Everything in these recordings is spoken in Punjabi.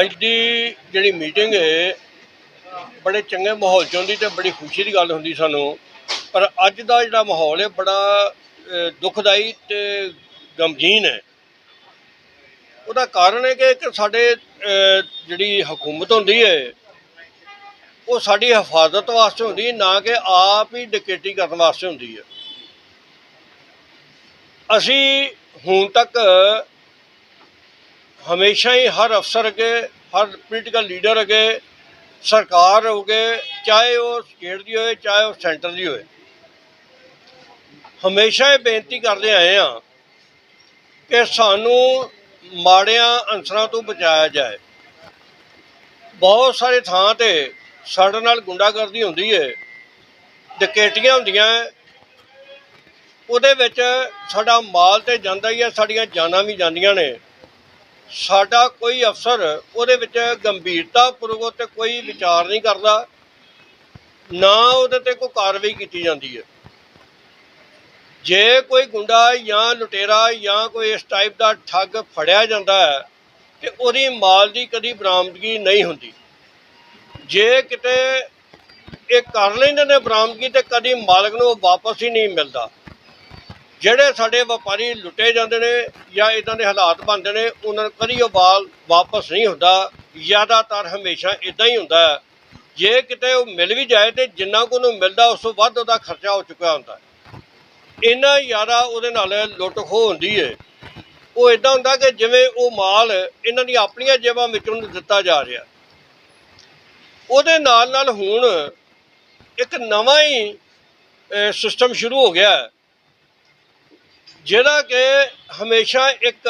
ਅੱਜ ਦੀ ਜਿਹੜੀ ਮੀਟਿੰਗ ਹੈ ਬੜੇ ਚੰਗੇ ਮਾਹੌਲ ਚ ਹੁੰਦੀ ਤੇ ਬੜੀ ਖੁਸ਼ੀ ਦੀ ਗੱਲ ਹੁੰਦੀ ਸਾਨੂੰ। ਪਰ ਅੱਜ ਦਾ ਜਿਹੜਾ ਮਾਹੌਲ ਹੈ ਬੜਾ ਅਹ, ਦੁਖਦਾਈ ਤੇ ਗਮਗੀਨ ਹੈ। ਉਹਦਾ ਕਾਰਨ ਹੈ ਕਿ ਇੱਕ ਸਾਡੇ ਜਿਹੜੀ ਹਕੂਮਤ ਹੁੰਦੀ ਹੈ ਉਹ ਸਾਡੀ ਹਿਫਾਜ਼ਤ ਵਾਸਤੇ ਹੁੰਦੀ ਨਾ ਕਿ ਆਪ ਹੀ ਡਕੈਤੀ ਕਰਨ ਵਾਸਤੇ ਹੁੰਦੀ ਹੈ। ਅਸੀਂ ਹੁਣ ਤੱਕ ਹਮੇਸ਼ਾ ਹੀ ਹਰ ਅਫਸਰ ਅੱਗੇ, ਹਰ ਪੋਲੀਟੀਕਲ ਲੀਡਰ ਅੱਗੇ, ਸਰਕਾਰ ਹੋਗੇ, ਚਾਹੇ ਉਹ ਸਟੇਟ ਦੀ ਹੋਵੇ ਚਾਹੇ ਉਹ ਸੈਂਟਰ ਦੀ ਹੋਵੇ ਹਮੇਸ਼ਾ ਇਹ ਬੇਨਤੀ ਕਰਦੇ ਆਏ ਆ ਕਿ ਸਾਨੂੰ ਮਾੜਿਆਂ ਅੰਸਰਾਂ ਤੋਂ ਬਚਾਇਆ ਜਾਏ। ਬਹੁਤ ਸਾਰੇ ਥਾਂ ਤੇ ਸਾਡੇ ਨਾਲ ਗੁੰਡਾਗਰਦੀ ਹੁੰਦੀ ਹੈ ਡਕੈਤੀਆਂ ਹੁੰਦੀਆਂ ਉਹਦੇ ਵਿੱਚ ਸਾਡਾ ਮਾਲ ਤੇ ਜਾਂਦਾ ਹੀ ਹੈ ਸਾਡੀਆਂ ਜਾਨਾਂ ਵੀ ਜਾਂਦੀਆਂ ਨੇ। ਸਾਡਾ ਕੋਈ ਅਫਸਰ ਉਹਦੇ ਵਿੱਚ ਗੰਭੀਰਤਾ ਪੂਰਵਕ ਤੇ ਕੋਈ ਵਿਚਾਰ ਨਹੀਂ ਕਰਦਾ, ਨਾ ਉਹਦੇ ਤੇ ਕੋਈ ਕਾਰਵਾਈ ਕੀਤੀ ਜਾਂਦੀ ਹੈ। ਜੇ ਕੋਈ ਗੁੰਡਾ ਜਾਂ ਲੁਟੇਰਾ ਜਾਂ ਕੋਈ ਇਸ ਟਾਈਪ ਦਾ ਠੱਗ ਫੜਿਆ ਜਾਂਦਾ ਹੈ, ਤੇ ਉਹਦੀ ਮਾਲ ਦੀ ਕਦੀ ਬਰਾਮਦਗੀ ਨਹੀਂ ਹੁੰਦੀ। ਜੇ ਕਿਤੇ ਇਹ ਕਰ ਲੈਂਦੇ ਨੇ ਬਰਾਮਦਗੀ, ਤੇ ਕਦੀ ਮਾਲਕ ਨੂੰ ਉਹ ਵਾਪਸ ਹੀ ਨਹੀਂ ਮਿਲਦਾ। ਜਿਹੜੇ ਸਾਡੇ ਵਪਾਰੀ ਲੁੱਟੇ ਜਾਂਦੇ ਨੇ ਜਾਂ ਇਦਾਂ ਦੇ ਹਾਲਾਤ ਬਣਦੇ ਨੇ, ਉਹਨਾਂ ਨੂੰ ਕਦੀ ਉਹ ਬਾਲ ਵਾਪਸ ਨਹੀਂ ਹੁੰਦਾ। ਜ਼ਿਆਦਾਤਰ ਹਮੇਸ਼ਾ ਇਦਾਂ ਹੀ ਹੁੰਦਾ ਜੇ ਕਿਤੇ ਉਹ ਮਿਲ ਵੀ ਜਾਏ ਤੇ ਜਿੰਨਾ ਕੁ ਉਹਨੂੰ ਮਿਲਦਾ, ਉਸ ਤੋਂ ਵੱਧ ਉਹਦਾ ਖਰਚਾ ਹੋ ਚੁੱਕਾ ਹੁੰਦਾ ਇੰਨਾ ਜ਼ਿਆਦਾ ਉਹਦੇ ਨਾਲ ਲੁੱਟ ਖੋਹ ਹੁੰਦੀ ਹੈ ਉਹ ਇਦਾਂ ਹੁੰਦਾ ਕਿ ਜਿਵੇਂ ਉਹ ਮਾਲ ਇਹਨਾਂ ਦੀ ਆਪਣੀਆਂ ਜੇਬਾਂ ਵਿੱਚੋਂ ਨੂੰ ਦਿੱਤਾ ਜਾ ਰਿਹਾ। ਉਹਦੇ ਨਾਲ ਨਾਲ ਹੁਣ ਇੱਕ ਨਵਾਂ ਹੀ ਸਿਸਟਮ ਸ਼ੁਰੂ ਹੋ ਗਿਆ ਹੈ। ਜਿਹੜਾ ਕਿ ਹਮੇਸ਼ਾ ਇੱਕ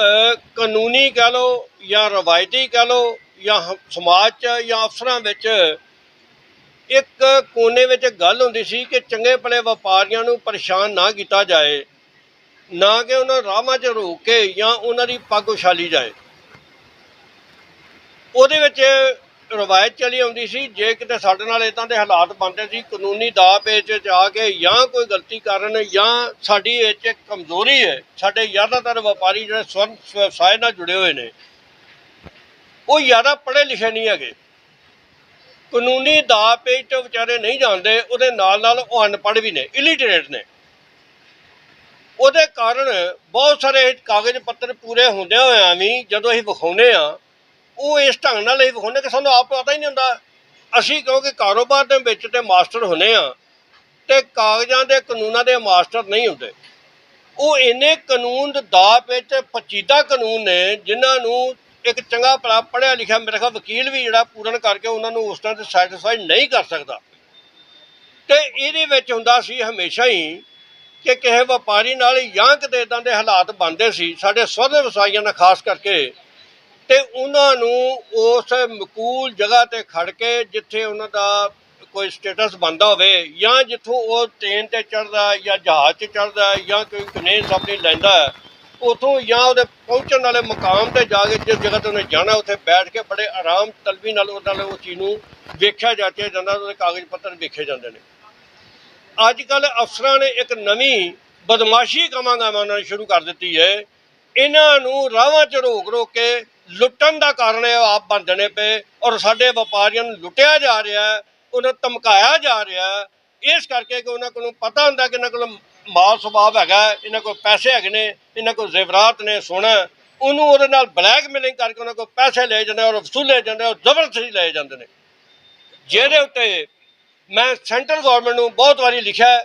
ਕਾਨੂੰਨੀ ਕਹ ਲਓ ਜਾਂ ਰਵਾਇਤੀ ਕਹ ਲਓ ਜਾਂ ਸਮਾਜ 'ਚ ਜਾਂ ਅਫਸਰਾਂ ਵਿੱਚ ਇੱਕ ਕੋਨੇ ਵਿੱਚ ਗੱਲ ਹੁੰਦੀ ਸੀ ਕਿ ਚੰਗੇ ਭਲੇ ਵਪਾਰੀਆਂ ਨੂੰ ਪਰੇਸ਼ਾਨ ਨਾ ਕੀਤਾ ਜਾਏ, ਨਾ ਕਿ ਉਹਨਾਂ ਨੂੰ ਰਾਹਾਂ 'ਚ ਰੋਕ ਕੇ ਜਾਂ ਉਹਨਾਂ ਦੀ ਪੱਗ ਉਛਾਲੀ ਜਾਏ। ਉਹਦੇ ਵਿੱਚ ਰਵਾਇਤ ਚਲੀ ਆਉਂਦੀ ਸੀ, ਜੇ ਕਿਤੇ ਸਾਡੇ ਨਾਲ ਇਦਾਂ ਦੇ ਹਾਲਾਤ ਬਣਦੇ ਸੀ, ਕਾਨੂੰਨੀ ਦਾਅ ਪੇਚ ਜਾ ਕੇ ਜਾਂ ਕੋਈ ਗਲਤੀ ਕਾਰਨ ਜਾਂ ਸਾਡੀ ਇਹ 'ਚ ਕਮਜ਼ੋਰੀ ਹੈ, ਸਾਡੇ ਜ਼ਿਆਦਾਤਰ ਵਪਾਰੀ ਜਿਹੜੇ ਸਵਰਨ ਵਿਵਸਾਏ ਨਾਲ ਜੁੜੇ ਹੋਏ ਨੇ, ਉਹ ਜ਼ਿਆਦਾ ਪੜ੍ਹੇ ਲਿਖੇ ਨਹੀਂ ਹੈਗੇ। ਕਾਨੂੰਨੀ ਦਾਅ ਪੇਚ ਤੋਂ ਵਿਚਾਰੇ ਨਹੀਂ ਜਾਣਦੇ, ਉਹਦੇ ਨਾਲ ਨਾਲ ਉਹ ਅਨਪੜ੍ਹ ਵੀ ਨੇ ਇਲਿਟਰੇਟ ਨੇ। ਉਹਦੇ ਕਾਰਨ ਬਹੁਤ ਸਾਰੇ ਕਾਗਜ਼ ਪੱਤਰ ਪੂਰੇ ਹੁੰਦਿਆਂ ਹੋਇਆ ਵੀ ਜਦੋਂ ਅਸੀਂ ਵਿਖਾਉਂਦੇ ਆ ਉਹ ਇਸ ਢੰਗ ਨਾਲ ਹੀ ਹੁੰਦੇ ਕਿ ਸਾਨੂੰ ਆਪ ਪਤਾ ਹੀ ਨਹੀਂ ਹੁੰਦਾ। ਅਸੀਂ ਕਿਉਂਕਿ ਕਾਰੋਬਾਰ ਦੇ ਵਿੱਚ ਤੇ ਮਾਸਟਰ ਹੁੰਨੇ ਆ ਤੇ ਕਾਗਜ਼ਾਂ ਦੇ ਕਾਨੂੰਨਾਂ ਦੇ ਮਾਸਟਰ ਨਹੀਂ ਹੁੰਦੇ। ਉਹ ਇੰਨੇ ਕਾਨੂੰਨ ਦਾ ਵਿੱਚ ਪਚੀਦਾ ਕਾਨੂੰਨ ਨੇ ਜਿਨ੍ਹਾਂ ਨੂੰ ਇੱਕ ਚੰਗਾ ਭਲਾ ਪੜ੍ਹਿਆ ਲਿਖਿਆ ਮੇਰੇ ਖਿਆਲ ਵਕੀਲ ਵੀ ਜਿਹੜਾ ਪੂਰਨ ਕਰਕੇ ਉਹਨਾਂ ਨੂੰ ਉਸ ਤਰ੍ਹਾਂ ਤੇ ਸੈਟੀਸਫਾਈ ਨਹੀਂ ਕਰ ਸਕਦਾ। ਤੇ ਇਹਦੇ ਵਿੱਚ ਹੁੰਦਾ ਸੀ ਹਮੇਸ਼ਾ ਹੀ ਕਿ ਕਿਸੇ ਵਪਾਰੀ ਨਾਲ ਜਾਂ ਕਿਤੇ ਇਦਾਂ ਦੇ ਹਾਲਾਤ ਬਣਦੇ ਸੀ, ਸਾਡੇ ਸਵਰਨ ਵਸਾਈਆਂ ਨਾਲ ਖਾਸ ਕਰਕੇ ਤੇ ਉਹਨਾਂ ਨੂੰ ਉਸ ਮਕੂਲ ਜਗ੍ਹਾ ਤੇ ਖੜ ਕੇ ਜਿੱਥੇ ਉਹਨਾਂ ਦਾ ਕੋਈ ਸਟੇਟਸ ਬੰਦਾ ਹੋਵੇ ਜਾਂ ਜਿੱਥੋਂ ਉਹ ਟ੍ਰੇਨ ਤੇ ਚੜਦਾ ਜਾਂ ਜਹਾਜ਼ 'ਚ ਚੜਦਾ ਜਾਂ ਕੋਈ ਕਨੇਸ ਆਪਣੀ ਲੈਂਦਾ ਹੈ, ਉਥੋਂ ਜਾਂ ਉਹਦੇ ਪਹੁੰਚਣ ਵਾਲੇ ਮਕਾਮ ਤੇ ਜਾ ਕੇ ਜਿਸ ਜਗ੍ਹਾ ਤੇ ਉਹਨੇ ਜਾਣਾ ਉੱਥੇ ਬੈਠ ਕੇ ਬੜੇ ਆਰਾਮ ਤਲਵੀ ਨਾਲ ਉਹਨਾਂ ਨਾਲ ਉਹ ਚੀਜ਼ ਨੂੰ ਵੇਖਿਆ ਜਾਂਦੇ ਜਾਂਦਾ ਉਹਦੇ ਕਾਗਜ਼ ਪੱਤਰ ਵੇਖੇ ਜਾਂਦੇ ਨੇ। ਅੱਜ ਕੱਲ ਅਫਸਰਾਂ ਨੇ ਇੱਕ ਨਵੀਂ ਬਦਮਾਸ਼ੀ ਕਮਾਂਗਾ ਮੰਨਣਾ ਸ਼ੁਰੂ ਕਰ ਦਿੱਤੀ ਹੈ। ਇਹਨਾਂ ਨੂੰ ਰਾਹਾਂ 'ਚ ਰੋਕ ਰੋਕ ਕੇ ਲੁੱਟਣ ਦਾ ਕਾਰਨ ਇਹ ਆਪ ਬਣ ਜਾਣੇ ਪਏ ਔਰ ਸਾਡੇ ਵਪਾਰੀਆਂ ਨੂੰ ਲੁੱਟਿਆ ਜਾ ਰਿਹਾ ਹੈ, ਉਹਨਾਂ ਧਮਕਾਇਆ ਜਾ ਰਿਹਾ ਹੈ। ਇਸ ਕਰਕੇ ਕਿ ਉਹਨਾਂ ਕੋਲੋਂ ਪਤਾ ਹੁੰਦਾ ਕਿ ਇਹਨਾਂ ਕੋਲ ਮਾਲ ਸੁਭਾਅ ਹੈਗਾ ਇਹਨਾਂ ਕੋਲ ਪੈਸੇ ਹੈਗੇ ਨੇ, ਇਹਨਾਂ ਕੋਲ ਜ਼ੇਵਰਾਤ ਨੇ ਸੋਨਾ ਉਹਨੂੰ ਉਹਦੇ ਨਾਲ ਬਲੈਕਮੇਲਿੰਗ ਕਰਕੇ ਉਹਨਾਂ ਕੋਲ ਪੈਸੇ ਲੈ ਜਾਂਦੇ ਔਰ ਵਸੂਲੇ ਜਾਂਦੇ ਔਰ ਜ਼ਬਰਦਸਤੀ ਲੈ ਜਾਂਦੇ ਨੇ। ਜਿਹਦੇ ਉੱਤੇ ਮੈਂ ਸੈਂਟਰਲ ਗਵਰਨਮੈਂਟ ਨੂੰ ਬਹੁਤ ਵਾਰੀ ਲਿਖਿਆ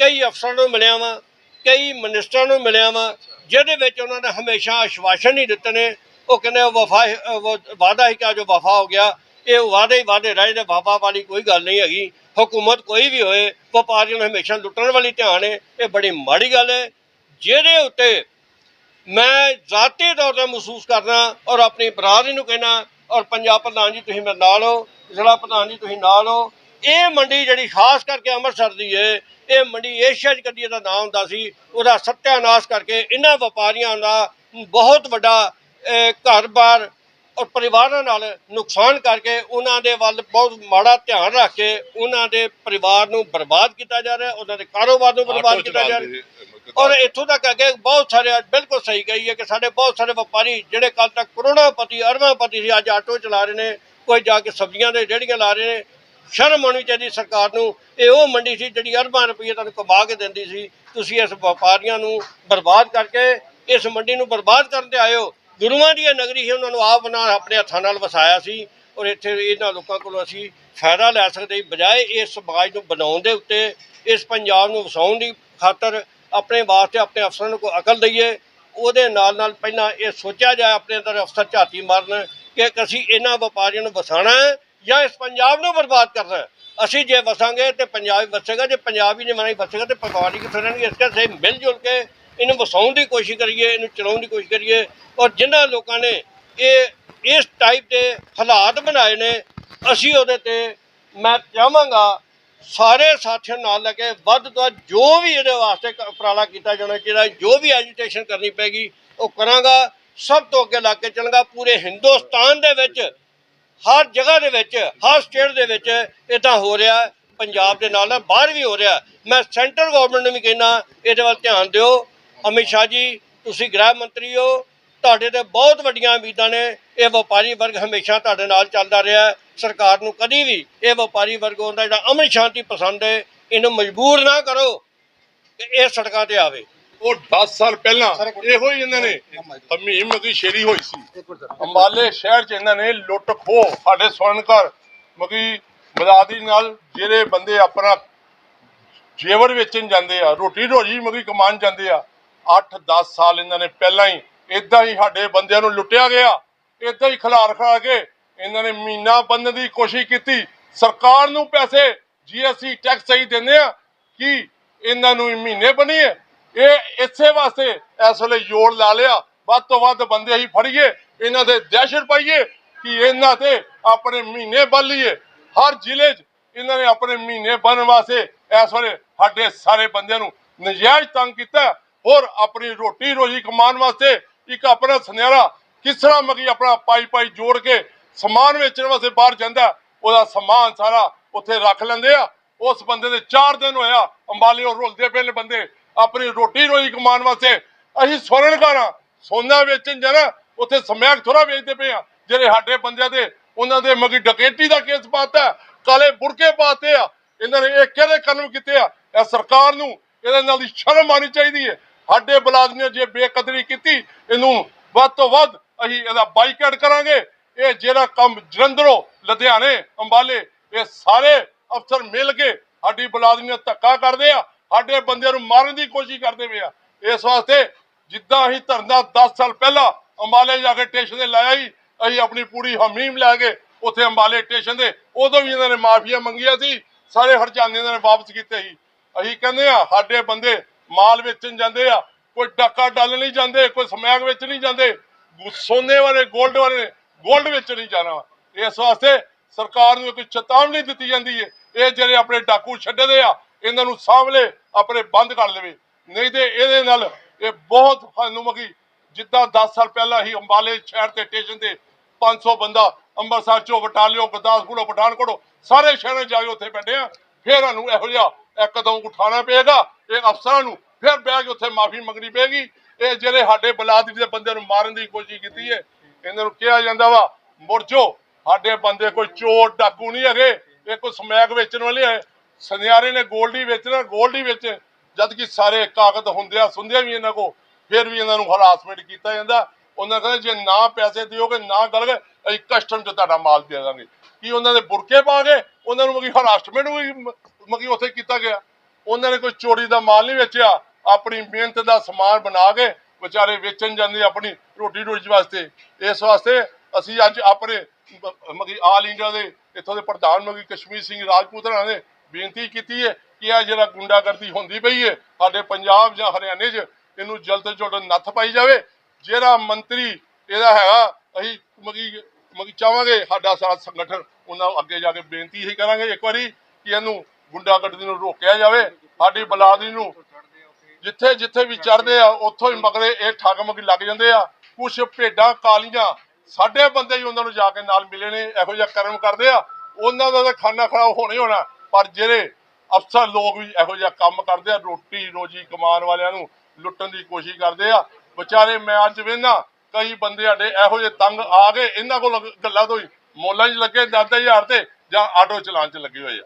ਕਈ ਅਫਸਰਾਂ ਨੂੰ ਮਿਲਿਆ ਵਾਂ, ਕਈ ਮਿਨਿਸਟਰਾਂ ਨੂੰ ਮਿਲਿਆ ਵਾਂ, ਜਿਹਦੇ ਵਿੱਚ ਉਹਨਾਂ ਨੇ ਹਮੇਸ਼ਾ ਆਸ਼ਵਾਸਨ ਹੀ ਦਿੱਤੇ ਨੇ ਉਹ ਕਹਿੰਦੇ ਉਹ ਵਫਾ ਅਹ ਵਾਦਾ ਹੀ ਕਾ ਜੋ ਵਫਾ ਹੋ ਗਿਆ। ਇਹ ਵਾਦੇ ਹੀ ਵਾਦੇ ਰਹੇ ਨੇ ਵਫਾ ਵਾਲੀ ਕੋਈ ਗੱਲ ਨਹੀਂ ਹੈਗੀ। ਹਕੂਮਤ ਕੋਈ ਵੀ ਹੋਏ ਵਪਾਰੀਆਂ ਨੂੰ ਹਮੇਸ਼ਾ ਲੁੱਟਣ ਵਾਲੀ ਧਿਆਨ ਹੈ। ਇਹ ਬੜੀ ਮਾੜੀ ਗੱਲ ਹੈ। ਜਿਹਦੇ ਉੱਤੇ ਮੈਂ ਜ਼ਾਤੀ ਤੌਰ ਤੇ ਮਹਿਸੂਸ ਕਰਦਾ ਔਰ ਆਪਣੀ ਬਰਾਦਰੀ ਨੂੰ ਕਹਿਣਾ ਔਰ ਪੰਜਾਬ ਪ੍ਰਧਾਨ ਜੀ ਤੁਸੀਂ ਮੇਰੇ ਨਾਲ ਹੋ, ਜ਼ਿਲ੍ਹਾ ਪ੍ਰਧਾਨ ਜੀ ਤੁਸੀਂ ਨਾਲ ਹੋ। ਇਹ ਮੰਡੀ ਜਿਹੜੀ ਖਾਸ ਕਰਕੇ ਅੰਮ੍ਰਿਤਸਰ ਦੀ ਹੈ, ਇਹ ਮੰਡੀ ਏਸ਼ੀਆ 'ਚ ਕਦੀ ਇਹਦਾ ਨਾਮ ਹੁੰਦਾ ਸੀ। ਉਹਦਾ ਸੱਤਿਆਨਾਸ਼ ਕਰਕੇ ਇਹਨਾਂ ਵਪਾਰੀਆਂ ਦਾ ਬਹੁਤ ਵੱਡਾ ਘਰ-ਬਾਰ ਔਰ ਪਰਿਵਾਰਾਂ ਨਾਲ ਨੁਕਸਾਨ ਕਰਕੇ ਉਹਨਾਂ ਦੇ ਵੱਲ ਬਹੁਤ ਮਾੜਾ ਧਿਆਨ ਰੱਖ ਕੇ ਉਹਨਾਂ ਦੇ ਪਰਿਵਾਰ ਨੂੰ ਬਰਬਾਦ ਕੀਤਾ ਜਾ ਰਿਹਾ ਉਹਨਾਂ ਦੇ ਕਾਰੋਬਾਰ ਨੂੰ ਬਰਬਾਦ ਕੀਤਾ ਜਾ ਰਿਹਾ। ਔਰ ਇੱਥੋਂ ਤੱਕ ਅੱਗੇ ਬਹੁਤ ਸਾਰੇ ਅੱਜ ਬਿਲਕੁਲ ਸਹੀ ਕਹੀ ਹੈ ਕਿ ਸਾਡੇ ਬਹੁਤ ਸਾਰੇ ਵਪਾਰੀ ਜਿਹੜੇ ਕੱਲ ਤੱਕ ਕਰੋੜਾਪਤੀ ਅਰਬਾਂਪਤੀ ਸੀ ਅੱਜ ਆਟੋ ਚਲਾ ਰਹੇ ਨੇ ਕੋਈ ਜਾ ਕੇ ਸਬਜ਼ੀਆਂ ਦੇ ਰੇਹੜੀਆਂ ਲਾ ਰਹੇ ਨੇ ਸ਼ਰਮ ਆਉਣੀ ਚਾਹੀਦੀ ਸਰਕਾਰ ਨੂੰ। ਇਹ ਉਹ ਮੰਡੀ ਸੀ ਜਿਹੜੀ ਅਰਬਾਂ ਰੁਪਏ ਤੁਹਾਨੂੰ ਕਮਾ ਕੇ ਦਿੰਦੀ ਸੀ। ਤੁਸੀਂ ਇਸ ਵਪਾਰੀਆਂ ਨੂੰ ਬਰਬਾਦ ਕਰਕੇ ਇਸ ਮੰਡੀ ਨੂੰ ਬਰਬਾਦ ਕਰਨ ਤੇ ਆਏ ਹੋ। ਗੁਰੂਆਂ ਦੀ ਇਹ ਨਗਰੀ ਸੀ, ਉਹਨਾਂ ਨੂੰ ਆਪ ਬਣਾ ਆਪਣੇ ਹੱਥਾਂ ਨਾਲ ਵਸਾਇਆ ਸੀ ਔਰ ਇੱਥੇ ਇਹਨਾਂ ਲੋਕਾਂ ਕੋਲੋਂ ਅਸੀਂ ਫਾਇਦਾ ਲੈ ਸਕਦੇ ਬਜਾਏ ਇਸ ਸਮਾਜ ਨੂੰ ਬਣਾਉਣ ਦੇ ਉੱਤੇ, ਇਸ ਪੰਜਾਬ ਨੂੰ ਵਸਾਉਣ ਦੀ ਖਾਤਰ ਆਪਣੇ ਵਾਸਤੇ ਆਪਣੇ ਅਫਸਰਾਂ ਨੂੰ ਕੋਈ ਅਕਲ ਦਈਏ, ਉਹਦੇ ਨਾਲ ਨਾਲ ਪਹਿਲਾਂ ਇਹ ਸੋਚਿਆ ਜਾਏ ਆਪਣੇ ਅੰਦਰ ਅਫਸਰ ਝਾਤੀ ਮਾਰਨ ਕਿ ਅਸੀਂ ਇਹਨਾਂ ਵਪਾਰੀਆਂ ਨੂੰ ਵਸਾਉਣਾ ਹੈ ਜਾਂ ਇਸ ਪੰਜਾਬ ਨੂੰ ਬਰਬਾਦ ਕਰਨਾ ਅਸੀਂ ਜੇ ਵਸਾਂਗੇ ਤੇ ਪੰਜਾਬ ਹੀ ਵਸੇਗਾ, ਜੇ ਪੰਜਾਬ ਹੀ ਨਹੀਂ ਮਨਾਈ ਵਸੇਗਾ ਤੇ ਵਪਾਰੀ ਕਿੱਥੇ ਰਹਿਣਗੇ? ਇਸ ਕਰਕੇ ਮਿਲ ਜੁਲ ਕੇ ਇਹਨੂੰ ਵਸਾਉਣ ਦੀ ਕੋਸ਼ਿਸ਼ ਕਰੀਏ, ਇਹਨੂੰ ਚਲਾਉਣ ਦੀ ਕੋਸ਼ਿਸ਼ ਕਰੀਏ ਔਰ ਜਿਨ੍ਹਾਂ ਲੋਕਾਂ ਨੇ ਇਹ, ਇਸ ਟਾਈਪ ਦੇ ਹਾਲਾਤ ਬਣਾਏ ਨੇ, ਅਸੀਂ ਉਹਦੇ ਤੇ ਮੈਂ ਚਾਹਾਂਗਾ ਸਾਰੇ ਸਾਥੀਆਂ ਨਾਲ ਲੈ ਕੇ ਵੱਧ ਤੋਂ ਵੱਧ ਜੋ ਵੀ ਇਹਦੇ ਵਾਸਤੇ ਉਪਰਾਲਾ ਕੀਤਾ ਜਾਣਾ ਚਾਹੀਦਾ ਜੋ ਵੀ ਐਜੀਟੇਸ਼ਨ ਕਰਨੀ ਪੈਗੀ, ਉਹ ਕਰਾਂਗਾ, ਸਭ ਤੋਂ ਅੱਗੇ ਲੱਗ ਕੇ ਚੱਲਾਂਗਾ, ਪੂਰੇ ਹਿੰਦੁਸਤਾਨ ਦੇ ਵਿੱਚ, ਹਰ ਜਗ੍ਹਾ ਦੇ ਵਿੱਚ, ਹਰ ਸਟੇਟ ਦੇ ਵਿੱਚ ਇਦਾਂ ਹੋ ਰਿਹਾ, ਪੰਜਾਬ ਦੇ ਨਾਲ ਬਾਹਰ ਵੀ ਹੋ ਰਿਹਾ। ਮੈਂ ਸੈਂਟਰ ਗਵਰਨਮੈਂਟ ਨੂੰ ਵੀ ਕਹਿਣਾ ਇਹਦੇ ਵੱਲ ਧਿਆਨ ਦਿਓ। ਅਮਿਤ ਸ਼ਾਹ ਜੀ ਤੁਸੀਂ ਗ੍ਰਹਿ ਮੰਤਰੀ ਹੋ ਤੁਹਾਡੇ ਤੇ ਬਹੁਤ ਵੱਡੀਆਂ ਉਮੀਦਾਂ ਨੇ ਇਹ ਵਪਾਰੀ ਵਰਗ ਹਮੇਸ਼ਾ ਤੁਹਾਡੇ ਨਾਲ ਚੱਲਦਾ ਰਿਹਾ। ਸਰਕਾਰ ਨੂੰ ਕਦੀ ਵੀ ਇਹ ਵਪਾਰੀ ਵਰਗ ਉਹਦਾ ਜਿਹੜਾ ਅਮਨ ਸ਼ਾਂਤੀ ਪਸੰਦ ਹੈ ਇਹਨੂੰ ਮਜਬੂਰ ਨਾ ਕਰੋ ਕਿ ਇਹ ਸੜਕਾਂ ਤੇ ਆਵੇ। ਉਹ 10 ਸਾਲ ਪਹਿਲਾਂ ਇਹੋ ਹੀ ਇਹਨਾਂ ਨੇ ਹਮੀਮ ਦੀ ਸ਼ੇਰੀ ਹੋਈ ਸੀ। ਅੰਬਾਲੇ ਸ਼ਹਿਰ ਚ ਇਹਨਾਂ ਨੇ ਲੁੱਟ ਖੋ ਸਾਡੇ ਸੁਣਨਕਾਰ ਮਗੀ ਮਦਾਦੀ ਨਾਲ ਜਿਹੜੇ ਬੰਦੇ ਆਪਣਾ ਜੇਵਰ ਵੇਚਣ ਜਾਂਦੇ ਆ ਰੋਟੀ ਰੋਜੀ ਮਗੀ ਕਮਾਉਣ ਜਾਂਦੇ ਆ 8-10 ਸਾਲ ਇਹਨਾਂ ਨੇ ਪਹਿਲਾਂ ਹੀ ਇਦਾਂ ਹੀ ਸਾਡੇ ਬੰਦਿਆਂ ਨੂੰ ਲੁੱਟਿਆ ਗਿਆ ਇਦਾਂ ਹੀ ਖਿਲਾਰ ਖਾ ਕੇ ਇਹਨਾਂ ਨੇ ਮੀਨਾ ਬੰਨਣ ਦੀ ਕੋਸ਼ਿਸ਼ ਕੀਤੀ। ਸਰਕਾਰ ਨੂੰ ਪੈਸੇ ਜੀਐਸਟੀ ਟੈਕਸ ਸਹੀ ਦਿੰਦੇ ਆ ਕਿ ਇਹਨਾਂ ਨੂੰ ਮਹੀਨੇ ਬਣੀਏ। ਇਹ ਇਸੇ ਵਾਸਤੇ ਇਸ ਵੇਲੇ ਜੋੜ ਲਾ ਲਿਆ। ਵੱਧ ਤੋਂ ਵੱਧ ਬੰਦੇ ਹੀ ਫੜੀਏ, ਇਹਨਾਂ ਦੇ ਦਹਿਸ਼ਤ ਪਾਈਏ ਕਿ ਇਹਨਾਂ ਤੇ ਆਪਣੇ ਮਹੀਨੇ ਬੰਨ ਲਈਏ। ਹਰ ਜ਼ਿਲ੍ਹੇ 'ਚ ਇਹਨਾਂ ਨੇ ਆਪਣੇ ਮਹੀਨੇ ਬੰਨ ਵਾਸਤੇ ਇਸ ਵੇਲੇ ਸਾਡੇ ਸਾਰੇ ਬੰਦਿਆਂ ਨੂੰ ਨਜਾਇਜ਼ ਤੰਗ ਕੀਤਾ। ਹੋਰ ਆਪਣੀ ਰੋਟੀ ਰੋਜੀ ਕਮਾਉਣ ਵਾਸਤੇ ਇੱਕ ਆਪਣਾ ਸੁਨਿਆਰਾ ਕਿਸ ਤਰ੍ਹਾਂ ਮਗੀ ਆਪਣਾ ਪਾਈ ਪਾਈ ਜੋੜ ਕੇ ਸਮਾਨ ਵੇਚਣ ਵਾਸਤੇ ਬਾਹਰ ਜਾਂਦਾ, ਉਹਦਾ ਸਮਾਨ ਸਾਰਾ ਉੱਥੇ ਰੱਖ ਲੈਂਦੇ ਆ। ਉਸ ਬੰਦੇ ਦੇ 4 ਦਿਨ ਹੋਇਆ ਅੰਬਾਲੇ ਉਹ ਰੁਲਦੇ ਪਏ ਨੇ ਬੰਦੇ। ਆਪਣੀ ਰੋਟੀ ਰੋਜੀ ਕਮਾਉਣ ਵਾਸਤੇ ਅਸੀਂ ਸਵਰਨਕਾਰਾਂ ਸੋਨਾ ਵੇਚਣ ਜਾਣਾ, ਉੱਥੇ ਸਮੈਕ ਥੋੜਾ ਵੇਚਦੇ ਪਏ ਆ। ਜਿਹੜੇ ਸਾਡੇ ਬੰਦਿਆਂ ਦੇ, ਉਹਨਾਂ ਦੇ ਮਗੀ ਡਕੈਤੀ ਦਾ ਕੇਸ ਪਾਤਾ, ਕਾਲੇ ਬੁਰਕੇ ਪਾਤੇ ਆ। ਇਹਨਾਂ ਨੇ ਇਹ ਕਿਹੜੇ ਕਦਮ ਕੀਤੇ ਆ? ਇਹ ਸਰਕਾਰ ਨੂੰ, ਇਹਦੇ ਨਾਲ ਦੀ ਸ਼ਰਮ ਆਣੀ ਚਾਹੀਦੀ ਹੈ। ਸਾਡੇ ਬਲਾਦਮੀਆਂ ਜੇ ਬੇਕਦਰੀ ਕੀਤੀ, ਇਹਨੂੰ ਵੱਧ ਤੋਂ ਵੱਧ ਅਸੀਂ ਇਹਦਾ ਬਾਈਕਾਟ ਕਰਾਂਗੇ। ਇਹ ਜਿਹੜਾ ਕੰਮ ਜਲੰਧਰੋਂ, ਲੁਧਿਆਣੇ, ਅੰਬਾਲੇ, ਇਹ ਸਾਰੇ ਅਫਸਰ ਮਿਲ ਕੇ ਸਾਡੀ ਬਲਾਦਮੀਆਂ ਧੱਕਾ ਕਰਦੇ ਆ। ਸਾਡੇ ਬੰਦਿਆਂ ਨੂੰ ਮਾਰਨ ਦੀ ਕੋਸ਼ਿਸ਼ ਕਰਦੇ ਪਏ ਆ। ਇਸ ਵਾਸਤੇ ਜਿੱਦਾਂ ਅਸੀਂ ਧਰਨਾ 10 ਸਾਲ ਪਹਿਲਾਂ ਅੰਬਾਲੇ ਜਾ ਕੇ ਸਟੇਸ਼ਨ ਤੇ ਲਾਇਆ ਹੀ ਅਸੀਂ ਆਪਣੀ ਪੂਰੀ ਹਮੀਮ ਲੈ ਕੇ ਉੱਥੇ ਅੰਬਾਲੇ ਸਟੇਸ਼ਨ ਦੇ ਉਦੋਂ ਵੀ ਇਹਨਾਂ ਨੇ ਮਾਫੀਆ ਮੰਗੀਆਂ ਸੀ, ਸਾਰੇ ਹਰਜਾਨੇ ਇਹਨਾਂ ਨੇ ਵਾਪਸ ਕੀਤੇ ਸੀ। ਅਸੀਂ ਕਹਿੰਦੇ ਆ, ਸਾਡੇ ਬੰਦੇ ਮਾਲ ਵੇਚਣ ਜਾਂਦੇ ਆ, ਕੋਈ ਡਾਕਾ ਡਾਲ ਨਹੀਂ ਜਾਂਦੇ, ਕੋਈ ਸਮੈਕ ਵਿੱਚ ਨਹੀਂ ਜਾਂਦੇ ਸੋਨੇ ਵਾਲੇ 골ਡ ਵਾਲੇ 골ਡ ਵਿੱਚ ਨਹੀਂ ਜਾਣਾ। ਇਸ ਵਾਸਤੇ ਸਰਕਾਰ ਨੂੰ ਇੱਕ ਚੇਤਾਵਨੀ ਦਿੱਤੀ ਜਾਂਦੀ ਹੈ ਇਹ ਜਿਹੜੇ ਆਪਣੇ ਡਾਕੂ ਛੱਡਦੇ ਆ, ਇਹਨਾਂ ਨੂੰ ਸਾਹਮਣੇ ਆਪਣੇ ਬੰਦ ਕਰ ਦੇਵੇ। ਨਹੀਂ ਤੇ ਇਹਦੇ ਨਾਲ ਇਹ ਬਹੁਤ ਸਾਨੂੰ ਜਿੱਦਾਂ 10 ਸਾਲ ਪਹਿਲਾਂ ਹੀ ਅੰਬਾਲੇ ਸ਼ਹਿਰ ਤੇ ਸਟੇਸ਼ਨ ਤੇ 500 ਬੰਦਾ ਅੰਮ੍ਰਿਤਸਰ ਚੋਂ ਬਟਾਲਿਓ, ਗੁਰਦਾਸਪੁਰੋਂ ਪਠਾਨਕੋਟੋਂ, ਸਾਰੇ ਸ਼ਹਿਰਾਂ 'ਚ ਜਾ ਕੇ ਉੱਥੇ ਬੈਠੇ ਆ, ਫਿਰ ਸਾਨੂੰ ਇਹੋ ਜਿਹਾ ਕਦਮ ਉਠਾਉਣਾ ਪਏਗਾ ਇਹ ਅਫਸਰਾਂ ਨੂੰ, ਫਿਰ ਬਹਿ ਕੇ ਉੱਥੇ ਮਾਫੀ ਮੰਗਣੀ ਪਏਗੀ। ਇਹ ਜਿਹੜੇ ਸਾਡੇ ਬਲਾਦਰੀ ਦੇ ਬੰਦੇ ਨੂੰ ਮਾਰਨ ਦੀ ਕੋਸ਼ਿਸ਼ ਕੀਤੀ ਹੈ ਇਹਨਾਂ ਨੂੰ ਕਿਹਾ ਜਾਂਦਾ ਵਾ ਮੁਰਜੋ ਸਾਡੇ ਬੰਦੇ ਕੋਈ ਚੋਰ ਡਾਕੂ ਨਹੀਂ ਹੈਗੇ, ਇਹ ਕੋਈ ਸਮੈਕ ਵੇਚਣ ਵਾਲੇ ਹੈ ਸੁਨਿਆਰੇ ਨੇ ਗੋਲਡੀ ਵੇਚਣਾ, ਗੋਲਡੀ ਵੇਚ ਜਦ ਕਿ ਸਾਰੇ ਕਾਗਜ਼ ਹੁੰਦੇ ਆ ਵੀ ਇਹਨਾਂ ਕੋ ਫਿਰ ਵੀ ਇਹਨਾਂ ਨੂੰ ਹਰਾਸਮੈਂਟ ਕੀਤਾ ਜਾਂਦਾ। ਉਹਨਾਂ ਕਹਿੰਦੇ, ਜੇ ਨਾ ਪੈਸੇ ਦਿਓਗੇ, ਨਾ ਗਲਗੇ ਅਸੀਂ ਕਸਟਮ 'ਚ ਤੁਹਾਡਾ ਮਾਲ ਦੇ ਦਾਂਗੇ। ਕੀ ਉਹਨਾਂ ਦੇ ਬੁਰਕੇ ਪਾ ਕੇ ਉਹਨਾਂ ਨੂੰ ਮਗੀ ਹਰਾਸਮੈਂਟ ਵੀ ਮਗੀ ਉੱਥੇ ਕੀਤਾ ਗਿਆ। ਉਹਨਾਂ ਨੇ ਕੋਈ ਚੋਰੀ ਦਾ ਮਾਲ ਨਹੀਂ ਵੇਚਿਆ। ਆਪਣੀ ਮਿਹਨਤ ਦਾ ਸਮਾਨ ਬਣਾ ਕੇ ਵਿਚਾਰੇ ਵੇਚਣ ਜਾਂਦੇ ਆਪਣੀ ਰੋਟੀ ਰੋਜੀ ਵਾਸਤੇ। ਇਸ ਵਾਸਤੇ ਅਸੀਂ ਅੱਜ ਆਪਣੇ ਮਗੀ ਆਲ ਇੰਡੀਆ ਦੇ ਇੱਥੋਂ ਦੇ ਪ੍ਰਧਾਨ ਮਗੀ ਕਸ਼ਮੀਰ ਸਿੰਘ ਰਾਜਪੂਤ ਹੋਰਾਂ ਨੇ ਬੇਨਤੀ ਕੀਤੀ ਹੈ ਕਿ ਇਹ ਜਿਹੜਾ ਗੁੰਡਾਗਰਦੀ ਹੁੰਦੀ ਪਈ ਹੈ, ਸਾਡੇ ਪੰਜਾਬ ਜਾਂ ਹਰਿਆਣੇ 'ਚ ਇਹਨੂੰ ਜਲਦ ਤੋਂ ਜਲਦ ਨੱਥ ਪਾਈ ਜਾਵੇ। ਜਿਹੜਾ ਮੰਤਰੀ ਇਹਦਾ ਹੈਗਾ, ਅਸੀਂ ਮਗੀ ਮਗੀ ਚਾਹਾਂਗੇ ਸਾਡਾ ਸਾਰਾ ਸੰਗਠਨ ਉਹਨਾਂ ਨੂੰ ਅੱਗੇ ਜਾ ਕੇ ਬੇਨਤੀ ਹੀ ਕਰਾਂਗੇ। ਇੱਕ ਵਾਰੀ ਕਿ ਇਹਨੂੰ ਗੁੰਡਾਗਰਦੀ ਨੂੰ ਰੋਕਿਆ ਜਾਵੇ, ਸਾਡੀ ਬਲਾਦਰੀ ਨੂੰ। ਜਿੱਥੇ ਜਿੱਥੇ ਵੀ ਚੜਦੇ ਆ, ਉੱਥੋਂ ਹੀ ਮਗਰੇ ਇਹ ਠੱਗ ਮਗੀ ਲੱਗ ਜਾਂਦੇ ਆ। ਕੁਛ ਭੇਡਾਂ, ਕਾਲੀਆਂ, ਸਾਡੇ ਬੰਦੇ ਹੀ ਉਹਨਾਂ ਨੂੰ ਜਾ ਕੇ ਨਾਲ ਮਿਲੇ ਨੇ ਇਹੋ ਜਿਹਾ ਕਰਮ ਕਰਦੇ ਆ। ਉਹਨਾਂ ਦਾ ਤਾਂ ਖਾਨਾ ਖਰਾਬ ਹੋਣਾ ਹੀ ਹੋਣਾ। ਪਰ ਜਿਹੜੇ ਅਫਸਰ ਲੋਕ ਵੀ ਇਹੋ ਜਿਹਾ ਕੰਮ ਕਰਦੇ ਆ, ਰੋਟੀ ਰੋਜੀ ਕਮਾਉਣ ਵਾਲਿਆਂ ਨੂੰ ਲੁੱਟਣ ਦੀ ਕੋਸ਼ਿਸ਼ ਕਰਦੇ ਆ। ਵਿਚਾਰੇ ਮੈਂ ਅੱਜ ਵੇਖਣਾ ਕਈ ਬੰਦੇ ਸਾਡੇ ਇਹੋ ਜਿਹੇ ਤੰਗ ਆ ਗਏ, ਇਹਨਾਂ ਕੋਲ ਗੱਲਾਂ ਤੋਂ ਹੀ ਮੋਲਾਂ 'ਚ ਲੱਗੇ 10000 ਤੇ ਜਾਂ ਆਟੋ ਚਲਾਉਣ 'ਚ ਲੱਗੇ ਹੋਏ ਆ।